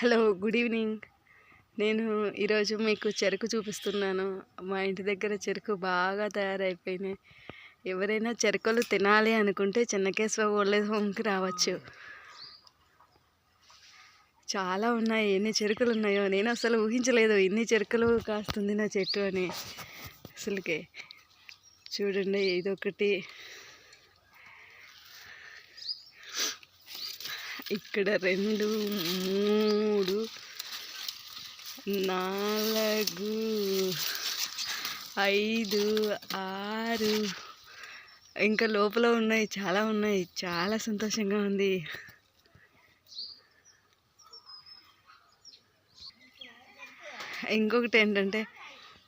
Hello good evening. నేను ఈరోజు మీకు చెరుకు చూపిస్తున్నాను. మా ఇంటి దగ్గర చెరుకు బాగా తయారైపోయినాయి. ఎవరైనా చెరుకులు తినాలి అనుకుంటే చెన్నకేశ్వర ఓల్డేజ్ హోమ్కి రావచ్చు. చాలా ఉన్నాయి. ఎన్ని చెరుకులు ఉన్నాయో నేను అసలు ఊహించలేదు. ఇన్ని చెరుకులు కాస్తుంది నా చెట్టు అని. అసలుకే. చూడండి ఇదొకటి. ఇక్కడ రెండు మూడు నాలుగు ఐదు ఆరు. ఇంకా లోపల ఉన్నాయి చాలా ఉన్నాయి. చాలా సంతోషంగా ఉంది. ఇంకొకటి ఏంటంటే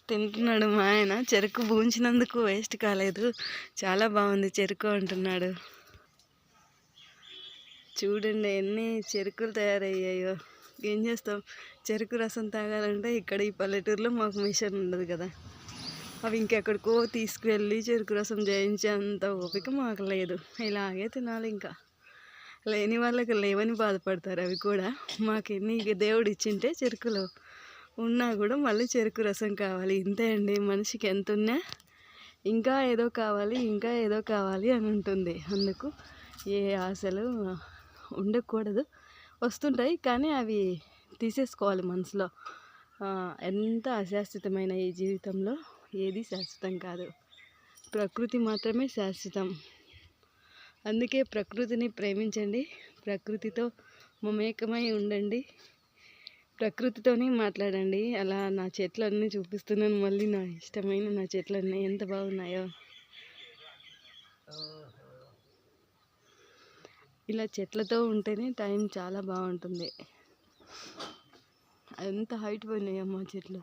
తింటున్నాడు మా ఆయన. చెరుకు భూంచినందుకు వేస్ట్ కాలేదు. చాలా బాగుంది చెరుకు అంటున్నాడు. చూడండి ఎన్ని చెరుకులు తయారయ్యాయో. ఏం చేస్తాం? చెరుకు రసం తాగాలంటే ఇక్కడ ఈ పల్లెటూరులో మాకు మిషన్ ఉండదు కదా. అవి ఇంకెక్కడికో తీసుకువెళ్ళి చెరుకు రసం చేయించేంత ఓపిక మాకు లేదు. ఇలాగే తినాలి ఇంకా. లేని వాళ్ళకి లేవని బాధపడతారు అవి కూడా. మాకు ఎన్ని దేవుడు ఇచ్చింటే చెరుకులో ఉన్నా కూడా మళ్ళీ చెరుకు రసం కావాలి. ఇంతే అండి. మనిషికి ఎంత ఉన్నా ఇంకా ఏదో కావాలి ఇంకా ఏదో కావాలి అని ఉంటుంది. అందుకు ఏ ఆశలు ఉండకూడదు. వస్తుంటాయి కానీ అవి తీసేసుకోవాలి మనసులో. ఎంత అశాశ్వతమైన ఈ జీవితంలో ఏది శాశ్వతం కాదు. ప్రకృతి మాత్రమే శాశ్వతం. అందుకే ప్రకృతిని ప్రేమించండి. ప్రకృతితో మమేకమై ఉండండి. ప్రకృతితోనే మాట్లాడండి. అలా నా చెట్లన్నీ చూపిస్తున్నాను. మళ్ళీ నా ఇష్టమైన నా చెట్లన్నీ ఎంత బాగున్నాయో. ఇలా చెట్లతో ఉంటేనే టైం చాలా బాగుంటుంది. ఎంత హైట్ పోయినాయమ్మా చెట్లు?